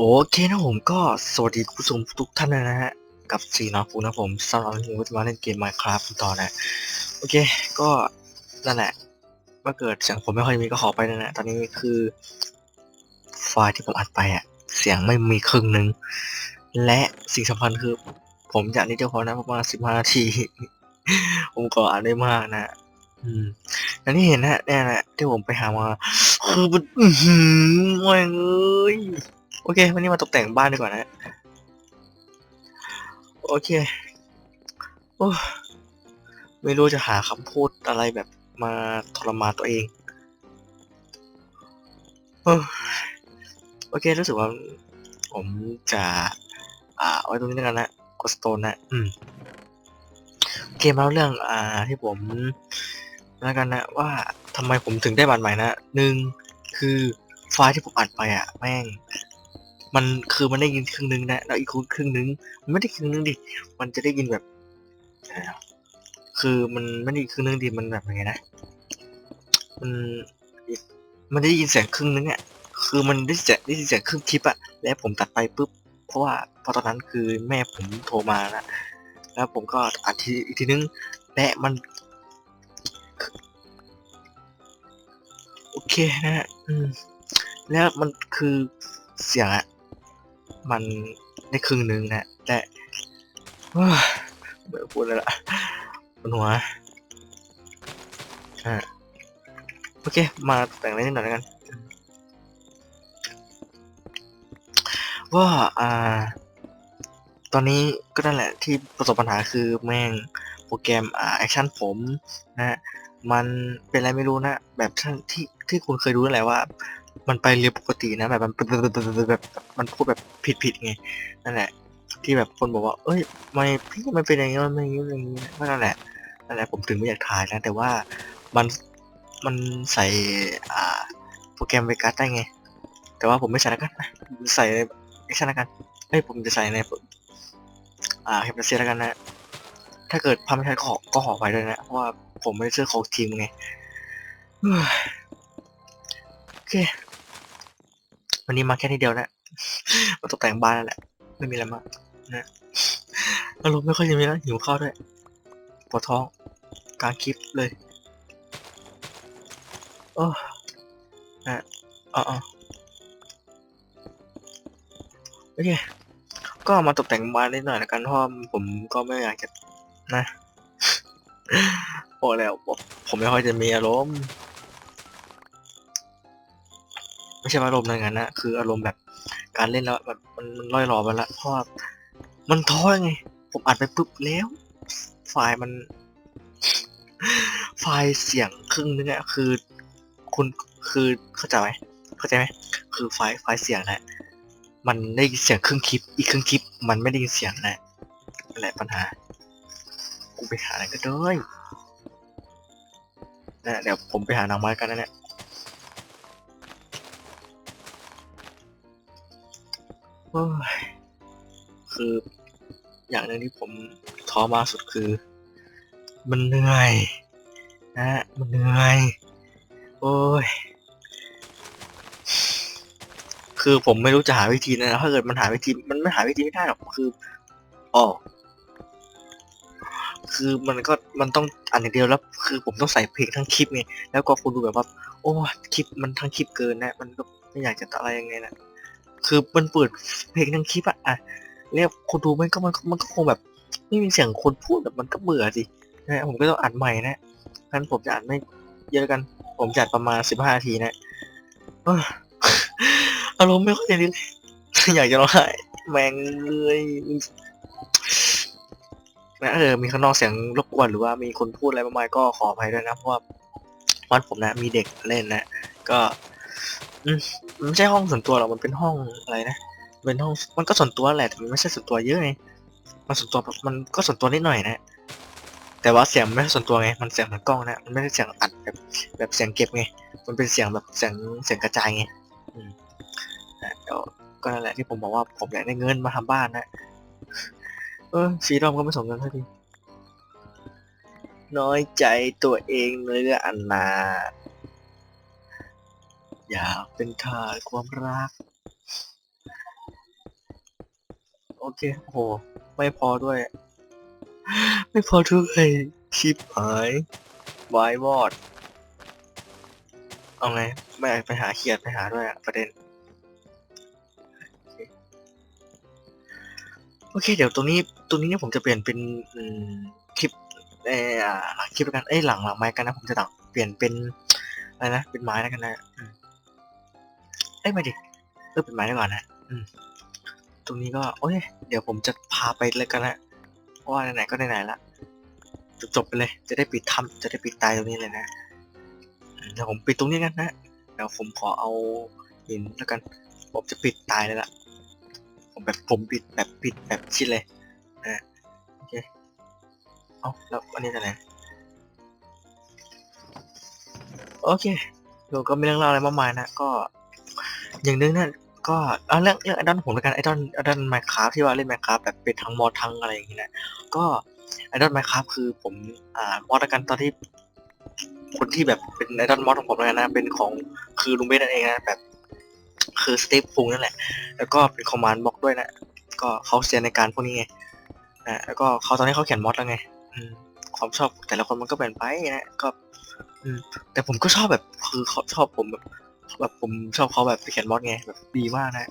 โอเคนะผมก็สวัสดีคุณผู้ชมทุกท่านนะฮะ กับสีน้องฟูนะผมสำหรับวันนี้มก็จะมาเล่นเกม Minecraft ต่อนะ โอเค ก็นั่นแหละเมื่อเกิดเสียงผมไม่ค่อยมีก็ขอไปนะนะตอนนี้คือไฟล์ที่ผมอัดไปอะเสียงไม่มีครึ่งหนึ่งและสิ่งสำคัญคือ ผมอยากนิดเดียวพอนะประมาณสิบห้านาทีผมก็อ่านได้มากนะ อืมอย่างที่เห็นนะเนี่ยแหละที่ผมไปหามาคือมันอือหือแม่งเอ้ย โอเค วันนี้มาตกแต่งบ้านดีกว่านะ โอเค โอ้ไม่รู้จะหาคำพูดอะไรแบบมาทรมานตัวเอง โอโอเค รู้สึกว่า ผมจะ อ่าไว้ตรงนี้แล้วกันนะกดสโตนนะ อืมเกมเล่าเรื่อง อ่า ที่ผมแล้วกันนะว่าทำไมผมถึงได้บัตรใหม่นะหนึ่งคือไฟล์ที่ผมอัดไปอะแม่ง มันคือมันได้ยินครึ่งนึงนะแล้วอีกครึ่งนึงมันไม่ได้ครึ่งนึงดิมันจะได้ยินแบบคือมันไม่ได้ครึ่งนึงดิมันแบบยังไงนะมันมันได้ยินเสียงครึ่งนึงอะคือมันได้เสียงได้ยินเสียงครึ่งคลิปอะแล้วผมตัดไปปุ๊บเพราะว่าเพราะตอนนั้นคือแม่ผมโทรมานะแล้วผมก็อัดทีอีกทีนึงและมันโอเคนะฮะแล้วมันคือเสียงอะ มันได้ครึ่งหนึ่งนะแต่เฮ้ยไม่พูดเลยละบนหัวอ่าโอเค มาแต่งเล่นนิดหน่อยแล้วกัน ว่าอ่า ตอนนี้ก็นั่นแหละที่ประสบปัญหาคือแม่งโปรแกรมอ่าแอคชั่นผมนะมันเป็นอะไรไม่รู้นะ แบบที่ที่ที่คุณเคยรู้นั่นแหละว่า มันไปเรียปกตินะแบบมันแบบมันพูดแบบผิดๆไงนั่นแหละ ที่แบบคนบอกว่า เอ้ยไม่พี่มันเป็นอย่างนี้มันเป็นอย่างนี้อย่างนี้ก็นั่นแหละนั่นแหละผมถึงไม่อยากถ่ายนะแต่ว่ามันมันใส่อ่าโปรแกรมเวกัสได้ไง แต่ว่าผมไม่ใส่แล้วกันใส่ในแอคชั่นแล้วกันเอ้ยผมจะใส่ในอ่าเฮปเซียแล้วกันนะ ถ้าเกิดพาไม่ใช่ก็ขอก็ขอไปด้วยนะเพราะว่าผมไม่ได้เชื่อของทีมไงโอเค วันนี้มาแค่นี้เดียวนะมาตกแต่งบ้านนั่นแหละ ไม่มีอะไรมากนะอารมณ์ไม่ค่อยจะมีแล้วหิวข้าวด้วยปวดท้องกลางคลิปเลยโอ้นะอ๋อโอเคก็มาตกแต่งบ้านนิดหน่อยละกันเพราะผมก็ไม่อยากจะนะบอแล้วผมไม่ค่อยจะมีอารมณ์ ไม่ใช่อารมณ์อย่างนั้นนะคืออารมณ์แบบการเล่นแล้วแบบมันมันล่อยหลอไปละเพราะว่ามันท้อไง ผมอัดไปปุ๊บแล้ว ไฟล์มัน ไฟล์เสียงครึ่งนึงอะคือ คุณคือเข้าใจไหมเข้าใจไหมคือไฟล์ไฟล์เสียงแหละมันได้ยินเสียงครึ่งคลิป อีกครึ่งคลิป มันไม่ได้ยินเสียงนะนั่นแหละปัญหา กูไปหาอะไรก็ได้นะเดี๋ยวผมไปหานางไม้กันนะเนี่ย คืออย่างหนึ่งที่ผมท้อมากสุดคือ มันเหนื่อยนะมันเหนื่อยโอ้ยคือผมไม่รู้จะหาวิธีนะถ้าเกิดมันหาวิธีมันไม่หาวิธีไม่ได้หรอกคืออ๋อคือมันก็มันต้องอันเดียวแล้วคือผมต้องใส่เพลงทั้งคลิปไงแล้วก็คุณดูแบบว่า โอ้คลิปมันทั้งคลิปเกินนะ มันก็ไม่อยากจะอะไรยังไงนะ คือมันเปิดเพลงทั้งคลิปอะอะแล้วคนดูมันก็มันมันก็คงแบบ ไม่มีเสียงคนพูดแบบมันก็เบื่อสินะผมก็ต้องอัดใหม่นะงั้นผมจะอัดไม่เยอะกัน ผมจัดประมาณสิบห้านาทีนะเอ้อารมณ์ไม่ค่อยดีเลยอยากจะร้องไห้แมงเลยนะเออมีข้างนอกเสียงรบกวนหรือว่ามีคนพูดอะไรมากมายก็ขออภัยด้วยนะเพราะว่าบ้านผมนะมีเด็กเล่นนะ ก็ อืมมันไม่ใช่ห้องส่วนตัวหรอกมันเป็นห้องอะไรนะเป็นห้องมันก็ส่วนตัวแหละแต่มันไม่ใช่ส่วนตัวเยอะไงมันส่วนตัวแบบมันก็ส่วนตัวนิดหน่อยนะ แต่ว่าเสียงไม่ใช่ส่วนตัวไงมันเสียงเหมือนกล้องนะมันไม่ได้เสียงอัดแบบแบบเสียงเก็บไงมันเป็นเสียงแบบเสียงเสียงกระจายไงอืมนะเดี๋ยวก็นั่นแหละที่ผมบอกว่าผมอยากได้เงินมาทำบ้านนะเออสีดอมก็ไม่สมกันเท่าทีน้อยใจตัวเองเนื้ออันนา อยากเป็นทาสความรักเคโอ้โห ไม่พอด้วย ไม่พอด้วยชิบหายวายวอด เอาไง ไม่ไปหาเขียดไปหาด้วยอะประเด็น โอเค เดี๋ยวตรงนี้ตรงนี้เนี่ยผมจะเปลี่ยนเป็นคลิปเอออ่าหลังคลิปแล้วกัน เอ้ยหลังหลังไม้กันนะ ผมจะตัดเปลี่ยนเป็นอะไรนะ เป็นไม้แล้วกันนะ เอ้ยไม่ดิเออเป็นไม้แล้ก่อนนะอืมตรงนี้ก็โอ้ยเดี๋ยวผมจะพาไปเลยกันนะเพราะว่าไหนๆก็ไหนๆละจบๆไปเลย จะได้ปิดทำจะได้ปิดตายตรงนี้เลยนะเดี๋ยวผมปิดตรงนี้กันนะเดี๋ยวผมขอเอาหินแล้วกันผมจะปิดตายเลยละผมแบบผมปิดแบบปิดแบบชิดเลยนะโอเคเอาแล้วอันนี้จะไหนโอเคเราก็ไม่เรื่องเล่าอะไรมากมายนะก็ อย่างหนึงนี่ยก็เอาเรื่องเรื่องไอดอนผมแล้วกันไอดอนไอดอนไมค์คราฟที่ว่าเล่นไมค์คราฟแบบเป็นทั้งมอดทั้งอะไรอย่างเงี้ยนะก็ไอดอนไมค์คราฟคือผมอ่ามอดแล้วกันตอนที่คนที่แบบเป็นไอดอนมอดของผมเลยนะ เป็นของคือลุงเบสนั่นเองนะแบบ คือสเตีฟฟุงนั่นแหละ แล้วก็เป็นคอมมานด์บล็อกด้วยนะ ก็เขาเซียนในการพวกนี้ไงอ่าแล้วก็เขาตอนนี้เขาเขียนมอดแล้วไงความชอบแต่ละคนมันก็เปลี่ยนไปนะก็แต่ผมก็ชอบแบบคือเขาชอบผมแบบ แบบผมชอบเขาแบบไปเขียนมอดไงแบบดีมากนะ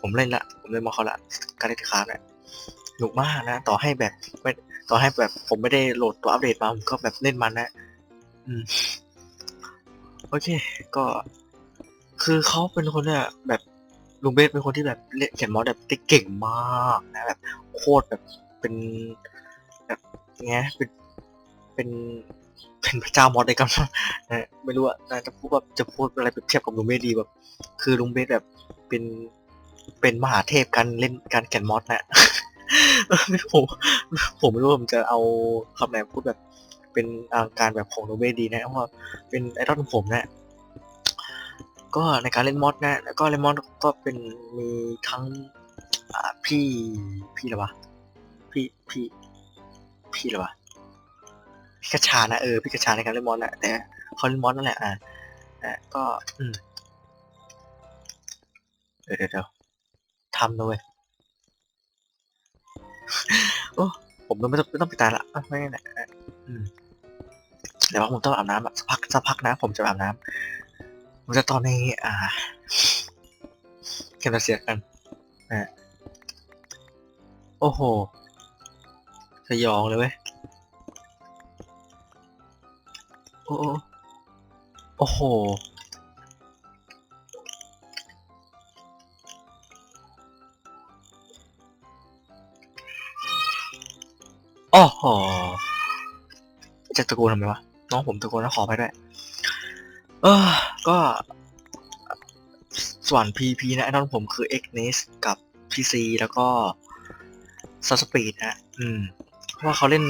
ผมเล่นละ ผมเล่นมาเขาละการเล่นคาร์ดนี่ยหนุกมากนะ ต่อให้แบบไม่ต่อให้แบบผมไม่ได้โหลดตัวอัปเดตมาผมก็แบบเล่นมันนะอืมโอเค ก็ คือเขาเป็นคนเนี่ยแบบลุงเบสเป็นคนที่แบบเล่นเขียนมอดแบบได้เก่งมากนะแบบโคตรแบบเป็นแบบไงเป็นเป็น เป็นพระเจ้ามอดเลยกันนะไม่รู้อะนะจะพูดว่าจะพูดอะไรเปรียบเทียบกับลุงเบสดีแบบ คือลุงเบสแบบเป็นเป็นมหาเทพการเล่นการเขียนมอดนะผมผมไม่รู้ผมจะเอาคำไหนพูดแบบ เป็นอาการแบบของลุงเบสดีนะเพราะว่าเป็นไอดอลของผมนะก็ในการเล่นมอดนะ แล้วก็เล่นมอดก็เป็นมีทั้งพี่พี่อะไรวะพี่พี่พี่อะไรวะ กระชานะเออพี่กระชาในการเล่นมอดนะแต่เขาเล่นมอดนั่นแหละอ่าอ่ก็อืมเดี๋ยวเดี๋ยวเดี๋ยวทำเลยโอ้ผมต้องไม่ต้องไม่ต้องไปตายละไม่ไม่ไม่อืมเดี๋ยวผมต้องอาบน้ำอะสักพักสักพักนะ ผมจะอาบน้ำผมจะตอนนี้ อ่าเก็บเสียกันนะโอ้โหสยองเลยเว้ย โอ้โอ้โอ้โห โอ้โหจะตะโกนทำไมวะ น้องผมตะโกนแล้วขอไปด้วย เออ ก็ส่วน PP นะไอดอลผมคือ x n e s กับ PC แล้วก็ s s p e e d นะ อืม เพราะว่าเขาเล่น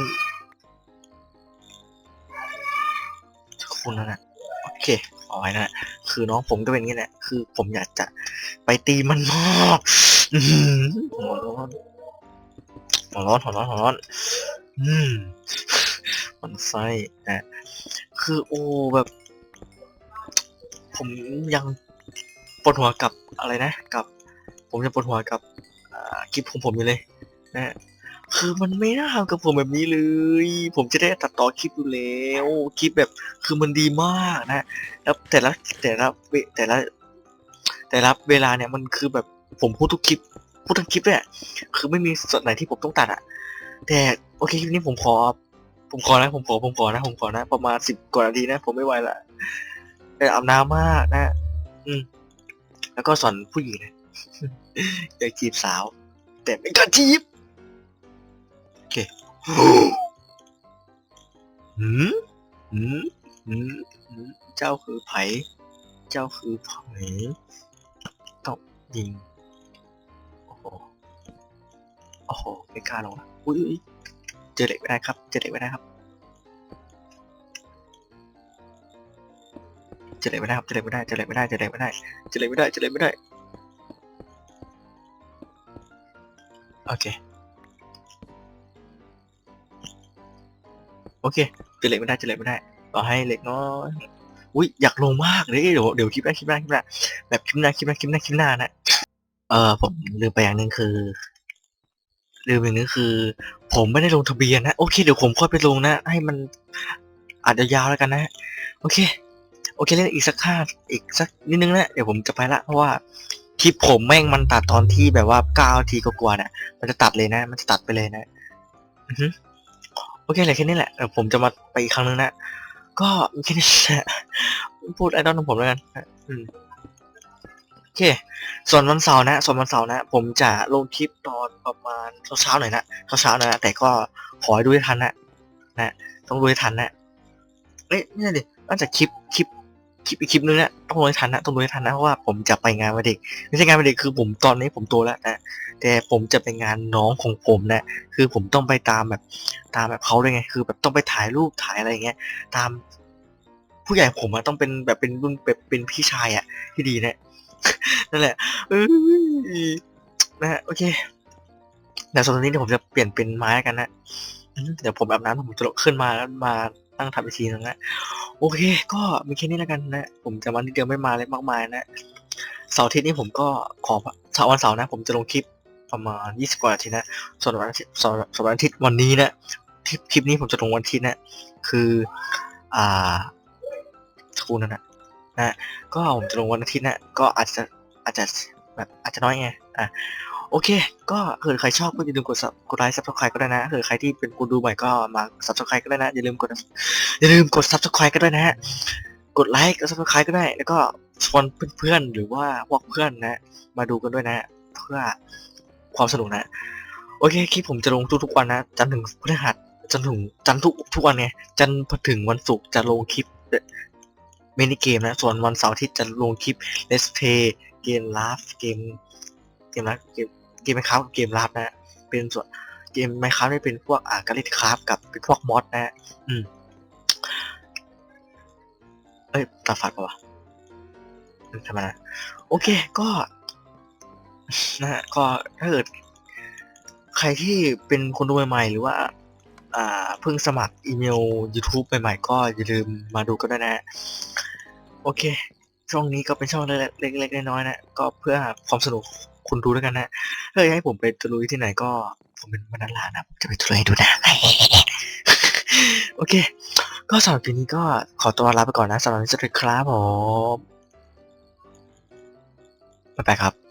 คุณนั่นนะโอเคเอาไว้นะคือน้องผมก็เป็นงี้แหละคือผมอยากจะไปตีมันมากหัวร้อนหัวร้อนหัวร้อนหัวร้อน อืมมันไส้นะคือโอ้แบบ ผมยังปวดหัวกับอะไรนะ กับ ผมยังปวดหัวกับคลิปของผมอยู่เลย นะ คือมันไม่น่าทำกับผมแบบนี้เลย ผมจะได้ตัดต่อคลิปอยู่แล้ว คลิปแบบคือมันดีมากนะ แล้วแต่ละแต่ละเวแต่ละ แต่ละเวลาเนี่ยมันคือแบบผมพูดทุกคลิป พูดทั้งคลิปเลยคือไม่มีส่วนไหนที่ผมต้องตัดอะแต่โอเคคลิปนี้ผมขอ ผมขอนะผมขอผมขอนะ ผมขอนะ ประมาณสิบกว่านาทีนะ ผมไม่ไหวละไปอาบน้ำมากนะ อืม แล้วก็สอนผู้หญิงนะอยากจีบสาว แต่ไม่กล้าจีบ เคหืมหืมหืมหืมเจ้าคือไผเจ้าคือไผต้องยิง โอ้โห โอ้โห ไม่กล้าลงนะอุ้ยอุ๊ยเจอเหล็กไม่ได้ครับ เจอเหล็กไม่ได้ครับ เจอเหล็กไม่ได้ครับ เจอเหล็กไม่ได้ เจอเหล็กไม่ได้ เจอเหล็กไม่ได้ เจอเหล็กไม่ได้ เจอเหล็กไม่ได้ โอเค อเคเจอเหล็กไม่ได้เจอเหล็กไม่ได้ต่อให้เหล็กน้อยอุ้ยอยากลงมากเลยเดี๋ยวเดี๋ยวคลิปหน้าคลิปหน้าคลิปหน้าแบบคลิปหน้าคลิปหน้าคลิปหน้าคลิปหน้านะเออผมลืมไปอย่างหนึ่งคือลืมอย่างนึงคือ ผมไม่ได้ลงทะเบียนนะโอเคเดี๋ยวผมค่อยไปลงนะ ให้มันอาจจะยาวแล้วกันนะ โอเค โอเคเล่นอีกสักห้าอีกสักนิดนึงนะเดี๋ยวผมจะไปละเพราะว่าคลิปผมแม่งมันตัดตอนที่แบบว่าเก้านาทีกว่าๆเนี่ยมันจะตัดเลยนะ มันจะตัดไปเลยนะอือ โอเคเหลยแค่นี้แหละเดี๋ยวผมจะมาไปอีกครั้งนึงนะก็แค่นี้แหละพูดไอดอลของผมแล้วกันอืมโอเค ส่วนวันเสาร์นะ ส่วนวันเสาร์นะ ผมจะลงคลิปตอนประมาณเช้าๆหน่อยนะเช้าๆนะแต่ก็ขอให้ดูให้ทันนะนะต้องดูให้ทันนะเอ้ยไม่ใช่ดิน่าจะคลิปคลิป คลิปอีกคลิปนึงนะต้องดูให้ทันนะต้องดูให้ทันนะเพราะว่าผมจะไปงานวันเด็ก ไม่ใช่งานวันเด็กคือผมตอนนี้ผมโตแล้วนะแต่ผมจะไปงานน้องของผมนะคือผมต้องไปตามแบบตามแบบเขาด้วยไงคือ แบบต้องไปถ่ายรูปถ่ายอะไรอย่างเงี้ย ตามผู้ใหญ่ผมอะต้องเป็นแบบเป็นรุ่นแบบเป็นพี่ชายอะที่ดีนะนั่นแหละนะฮะโอเคแต่ส่วนตอนนี้ผมจะเปลี่ยนเป็นไม้กันนะเดี๋ยวผมอาบน้ำผมจะลุกขึ้นมาแล้วมา ตั้งทำอีกทีนึงนะโอเค ก็มีแค่นี้แล้วกันนะ ผมจะวันนี้เดียวไม่มาเลยมากมายนะเสาร์อาทิตย์นี้ผมก็ขอเสาร์วันเสาร์นะ ผมจะลงคลิปประมาณยี่สิบกว่านาทีนะส่วนวันอาทิตย์ส่วนส่วนวันอาทิตย์วันนี้นะคลิปคลิปนี้ผมจะลงวันอาทิตย์นะ คือ อ่าสกูนั่นนะนะ ก็ผมจะลงวันอาทิตย์นะ ก็อาจจะอาจจะแบบอาจจะน้อยไง อะ โอเค ก็เกิดใครชอบก็อย่าลืมกดกดไลค์ซับสไครต์ก็ได้นะเกิดใครที่เป็นคนดูใหม่ก็มาซับสไครต์ก็ได้นะ อย่าลืมกดอย่าลืมกดซับสไครต์ก็ได้นะฮะ กดไลค์กดซับสไครต์ก็ได้ แล้วก็ชวนเพื่อนๆ หรือว่าพวกเพื่อนนะ มาดูกันด้วยนะ เพื่อความสนุกนะ โอเค คลิปผมจะลงทุกๆวันนะ จันทร์ถึงพฤหัสจนถึงจันทร์ทุกทุกวันไงจันทร์ถึงวันศุกร์จะลงคลิปเมนิเกมนะ ส่วนวันเสาร์ที่จะลงคลิป Let's Play เกมลาฟเกม กมลาฟเกมเกมไมครับเกมลาฟนะเป็นส่วนเกมไมครับนี่เป็นพวกอ่ากาลิทคราฟกับเป็นพวกมอดนะอืมเอ้ยตาฝาดปะวะทำไมนะโอเคก็นะฮะก็ถ้าเกิดใครที่เป็นคนดูใหม่ๆ หรือว่า อ่าเพิ่งสมัครอีเมล YouTube ใหม่ๆ ก็อย่าลืมมาดูกันด้วยนะ โอเค ช่องนี้ก็เป็นช่องเล็กๆน้อยๆนะ ก็เพื่อความสนุก คุณดูด้วกันนะถ้าอยากให้ผมไปตะลุยที่ไหนก็ ผมเป็นบรรดาลานะจะไปตะลุยดูนะโอเค ก็สำหรับทีนี้ก็ขอตัวลาไปก่อนนะสำหรับวันนี้สวัสดีครับผม บ๊ายบายครับ